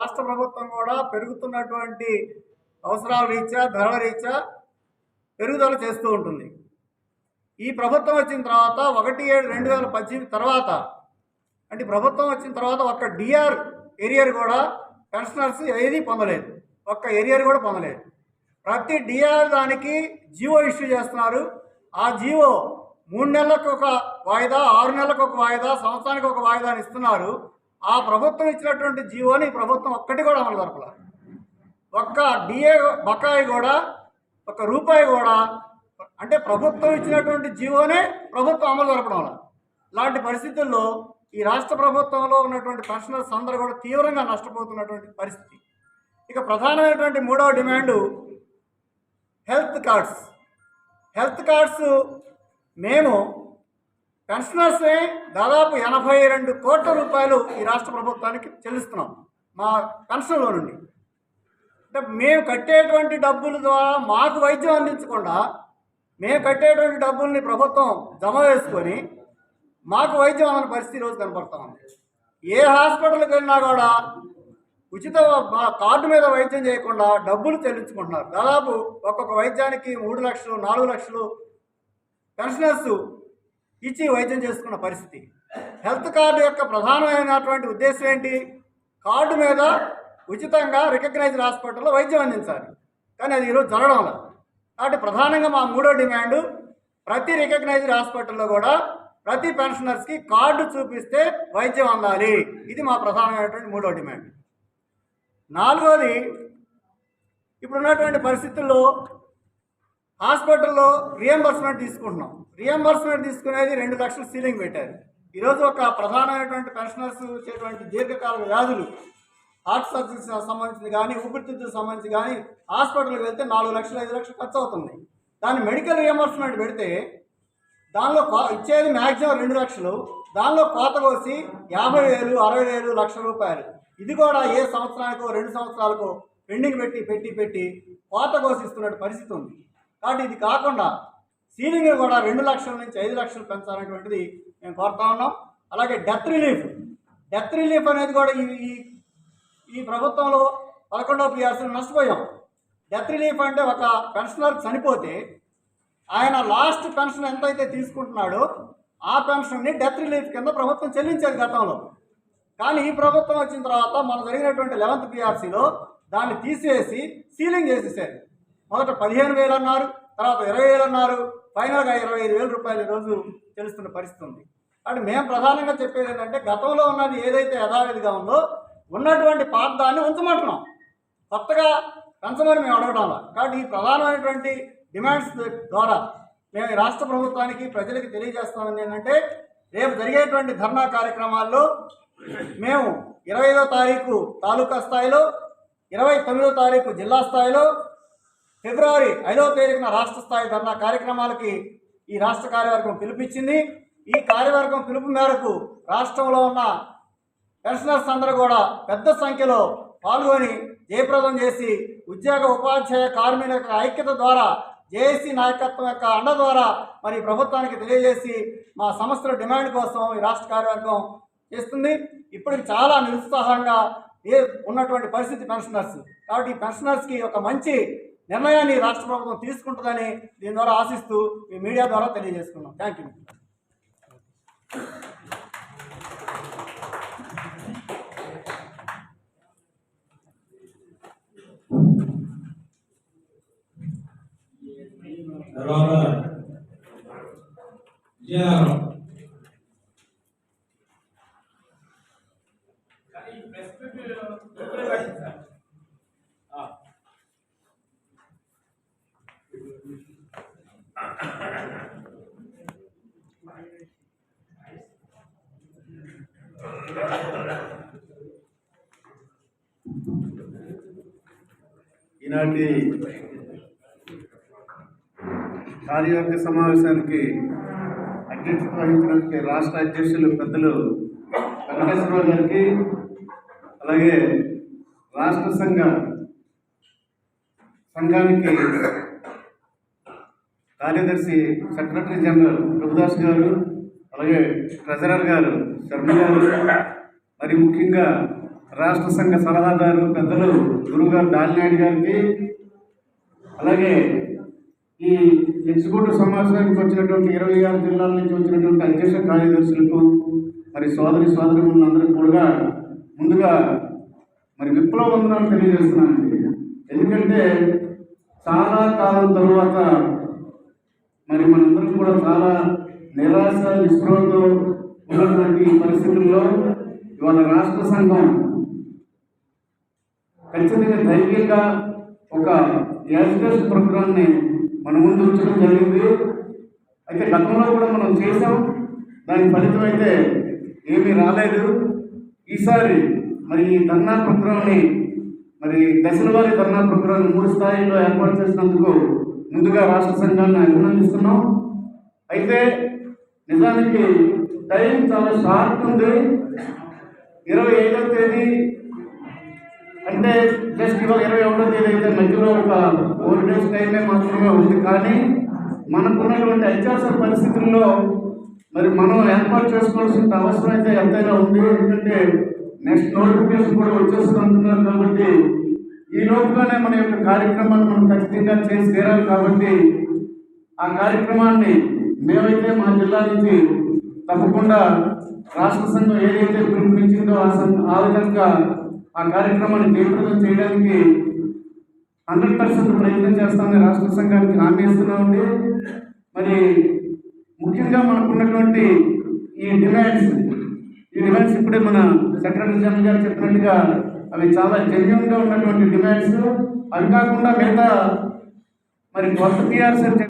రాష్ట్ర ప్రభుత్వం కూడా పెరుగుతున్నటువంటి అవసరాల రీత్యా ధరల రీత్యా పెరుగుదల చేస్తూ ఉంటుంది. ఈ ప్రభుత్వం వచ్చిన తర్వాత ఒకటి ఏడు రెండు వేల పద్దెనిమిది తర్వాత అంటే ప్రభుత్వం వచ్చిన తర్వాత ఒక్క డిఆర్ ఏరియర్ కూడా పెన్షనర్స్ ఏది పొందలేదు. ఒక్క ఏరియర్ కూడా పొందలేదు. ప్రతి డిఆర్ దానికి జియో ఇష్యూ చేస్తున్నారు. ఆ జియో మూడు నెలలకు ఒక వాయిదా ఆరు నెలలకు ఒక వాయిదా సంవత్సరానికి ఒక వాయిదాని ఇస్తున్నారు. ఆ ప్రభుత్వం ఇచ్చినటువంటి జీవోని ప్రభుత్వం ఒక్కటి కూడా అమలు జరపల. ఒక్క డిఏ బకాయి కూడా ఒక రూపాయి కూడా అంటే ప్రభుత్వం ఇచ్చినటువంటి జీవోనే ప్రభుత్వం అమలు జరపడం వల్ల. ఇలాంటి పరిస్థితుల్లో ఈ రాష్ట్ర ప్రభుత్వంలో ఉన్నటువంటి పెన్షనర్స్ అందరూ కూడా తీవ్రంగా నష్టపోతున్నటువంటి పరిస్థితి. ఇక ప్రధానమైనటువంటి మూడవ demand health cards. Health cards మేము పెన్షనర్స్ని దాదాపు ఎనభై రెండు కోట్ల రూపాయలు ఈ రాష్ట్ర ప్రభుత్వానికి చెల్లిస్తున్నాం మా పెన్షన్లో నుండి. అంటే మేము కట్టేటువంటి డబ్బుల ద్వారా మాకు వైద్యం అందించకుండా మేము కట్టేటువంటి డబ్బుల్ని ప్రభుత్వం జమ వేసుకొని మాకు వైద్యం అన్న పరిస్థితి రోజు కనపడతా ఉంది. ఏ హాస్పిటల్కి వెళ్ళినా కూడా ఉచిత మా కార్డు మీద వైద్యం చేయకుండా డబ్బులు చెల్లించుకుంటున్నారు. దాదాపు ఒక్కొక్క వైద్యానికి మూడు లక్షలు నాలుగు లక్షలు పెన్షనర్స్ ఇచ్చి వైద్యం చేసుకున్న పరిస్థితి. హెల్త్ కార్డు యొక్క ప్రధానమైనటువంటి ఉద్దేశం ఏంటి? కార్డు మీద ఉచితంగా రికగ్నైజ్డ్ హాస్పిటల్లో వైద్యం అందించాలి. కానీ అది ఈరోజు జరగడం లేదు కాబట్టి ప్రధానంగా మా మూడో డిమాండ్ ప్రతి రికగ్నైజ్డ్ హాస్పిటల్లో కూడా ప్రతి పెన్షనర్స్కి కార్డు చూపిస్తే వైద్యం అందాలి. ఇది మా ప్రధానమైనటువంటి మూడో డిమాండ్. నాలుగోది ఇప్పుడున్నటువంటి పరిస్థితుల్లో హాస్పిటల్లో రియంబర్స్మెంట్ తీసుకుంటున్నాం. రియంబర్స్మెంట్ తీసుకునేది రెండు లక్షలు సీలింగ్ పెట్టారు. ఈరోజు ఒక ప్రధానమైనటువంటి పెన్షనర్స్ వచ్చేటువంటి దీర్ఘకాల వ్యాధులు హార్ట్ సర్జరీస్ సంబంధించి కానీ ఊపిరితిత్తులకు సంబంధించి కానీ హాస్పిటల్కి వెళ్తే నాలుగు లక్షలు ఐదు లక్షలు ఖర్చు అవుతుంది దాన్ని మెడికల్ రియంబర్స్మెంట్ పెడితే దానిలో ఇచ్చేది మ్యాక్సిమం రెండు లక్షలు దానిలో కోత కోసి యాభై వేలు అరవై వేలు లక్ష రూపాయలు. ఇది కూడా ఏ సంవత్సరానికో రెండు సంవత్సరాలకో పెండింగ్ పెట్టి పెట్టి పెట్టి కోత కోసి ఇస్తున్న పరిస్థితి ఉంది. కాబట్టి ఇది కాకుండా సీలింగ్ కూడా రెండు లక్షల నుంచి ఐదు లక్షలు పెంచాలనేటువంటిది మేము కోరుతా ఉన్నాం. అలాగే డెత్ రిలీఫ్. డెత్ రిలీఫ్ అనేది కూడా ఈ ఈ- ప్రభుత్వంలో పదకొండవ పిఆర్సీ నష్టపోయాం. డెత్ రిలీఫ్ అంటే ఒక పెన్షనర్ చనిపోతే ఆయన లాస్ట్ పెన్షన్ ఎంతైతే తీసుకుంటున్నాడో ఆ పెన్షన్ని డెత్ రిలీఫ్ కింద ప్రభుత్వం చెల్లించేది గతంలో. కానీ ఈ ప్రభుత్వం వచ్చిన తర్వాత మనం జరిగినటువంటి లెవెంత్ పిఆర్సీలో దాన్ని తీసేసి సీలింగ్ చేసేసారు. మొదట పదిహేను వేలు అన్నారు తర్వాత ఇరవై వేలు అన్నారు ఫైనల్గా ఇరవై ఐదు వేల రూపాయలు ఈరోజు తెలుస్తున్న పరిస్థితి ఉంది. కాబట్టి మేము ప్రధానంగా చెప్పేది ఏంటంటే గతంలో ఉన్నది ఏదైతే యథావిధిగా ఉందో ఉన్నటువంటి పాత దాన్ని ఉంచమంటున్నాం. కొత్తగా పెంచమని మేము అడగడం కాబట్టి ఈ ప్రధానమైనటువంటి డిమాండ్స్ ద్వారా మేము రాష్ట్ర ప్రభుత్వానికి ప్రజలకు తెలియజేస్తామని ఏంటంటే రేపు జరిగేటువంటి ధర్నా కార్యక్రమాల్లో మేము ఇరవై ఐదో తారీఖు తాలూకా స్థాయిలో ఇరవై తొమ్మిదో తారీఖు జిల్లా స్థాయిలో ఫిబ్రవరి ఐదవ తేదీన రాష్ట్ర స్థాయి ధర్నా కార్యక్రమాలకి ఈ రాష్ట్ర కార్యవర్గం పిలుపిచ్చింది ఈ కార్యవర్గం పిలుపు మేరకు రాష్ట్రంలో ఉన్న పెన్షనర్స్ అందరూ కూడా పెద్ద సంఖ్యలో పాల్గొని జయప్రదం చేసి ఉద్యోగ ఉపాధ్యాయ కార్మికుల యొక్క ఐక్యత ద్వారా జేఏసీ నాయకత్వం యొక్క అండ ద్వారా మరి ప్రభుత్వానికి తెలియజేసి మా సంస్థల డిమాండ్ కోసం ఈ రాష్ట్ర కార్యవర్గం చేస్తుంది. ఇప్పటికి చాలా నిరుత్సాహంగా ఏ ఉన్నటువంటి పరిస్థితి పెన్షనర్స్. కాబట్టి ఈ పెన్షనర్స్కి ఒక మంచి నిర్ణయాన్ని రాష్ట్ర ప్రభుత్వం తీసుకుంటుందని దీని ద్వారా ఆశిస్తూ ఈ మీడియా ద్వారా తెలియజేసుకున్నాం. థ్యాంక్ యూ ఈనాటి కార్యవర్గ సమావేశానికి అధ్యక్షత వహించడానికి రాష్ట్ర అధ్యక్షులు పెద్దలు వెంకటేశ్వరరావు గారికి అలాగే రాష్ట్ర సంఘ సంఘానికి కార్యదర్శి సెక్రటరీ జనరల్ ప్రభుదాస్ గారు అలాగే ట్రెజరర్ గారు శర్మ గారు మరి ముఖ్యంగా రాష్ట్ర సంఘ సలహాదారు పెద్దలు గురువుగారు దాలినాయుడు గారికి అలాగే ఈ ఎగ్జిక్యూటివ్ సమావేశానికి వచ్చినటువంటి ఇరవై ఆరు జిల్లాల నుంచి వచ్చినటువంటి అధ్యక్ష కార్యదర్శులకు మరి సోదరి సోదరులందరికీ కూడా ముందుగా మరి విప్లవ వందనాలు తెలియజేస్తున్నానండి. ఎందుకంటే చాలా కాలం తరువాత మరి మనందరం కూడా చాలా నిరాశ నిస్పృహతో ఉన్నటువంటి పరిస్థితుల్లో ఇవాళ రాష్ట్ర సంఘం ఖచ్చితంగా ధైర్యంగా ఒక యాజిటేషన్ ప్రోగ్రామ్ని మన ముందు ఉంచడం జరిగింది. అయితే గతంలో కూడా మనం చేసాం దాని ఫలితం అయితే ఏమీ రాలేదు. ఈసారి మరి ఈ ధర్నా ప్రోగ్రామ్ని మరి దశల వారి ధర్నా ప్రోగ్రాం మూడు స్థాయిలో ఏర్పాటు చేసినందుకు ముందుగా రాష్ట్ర సంఘాన్ని అభినందిస్తున్నాం. అయితే నిజానికి టైం చాలా షార్ట్ ఉంది. ఇరవై ఐదవ తేదీ అంటే జస్ట్ ఇవాళ ఇరవై ఒకటో తేదీ అయితే మధ్యలో ఒక ఫోర్ డేస్ టైమే మాత్రమే ఉంది. కానీ మనకున్నటువంటి అత్యవసర పరిస్థితుల్లో మరి మనం ఏర్పాటు చేసుకోవాల్సిన అవసరం అయితే ఎంతైనా ఉంది. ఎందుకంటే నెక్స్ట్ నోటిఫికేషన్ కూడా వచ్చేస్తుంటున్నారు కాబట్టి ఈ లోపుగానే మన యొక్క కార్యక్రమాన్ని మనం ఖచ్చితంగా చేసి తీరాలి కాబట్టి ఆ కార్యక్రమాన్ని మేమైతే మా జిల్లా నుంచి తప్పకుండా రాష్ట్ర సంఘం ఏదైతే పిలుపునిచ్చిందో ఆ సంఘం ఆ విధంగా ఆ కార్యక్రమాన్ని జయప్రదం చేయడానికి హండ్రెడ్ పర్సెంట్ ప్రయత్నం చేస్తామని రాష్ట్ర సంఘానికి హామీ ఇస్తున్నామండి మరి ముఖ్యంగా మనకున్నటువంటి ఈ డిమాండ్స్ ఈ డిమాండ్స్ ఇప్పుడే మన సెక్రటరీ జనరల్ గారు చెప్పినట్టుగా అవి చాలా జెన్యున్గా ఉన్నటువంటి డిమాండ్స్. అవి కాకుండా మిగతా మరి కొత్త టీఆర్ఎస్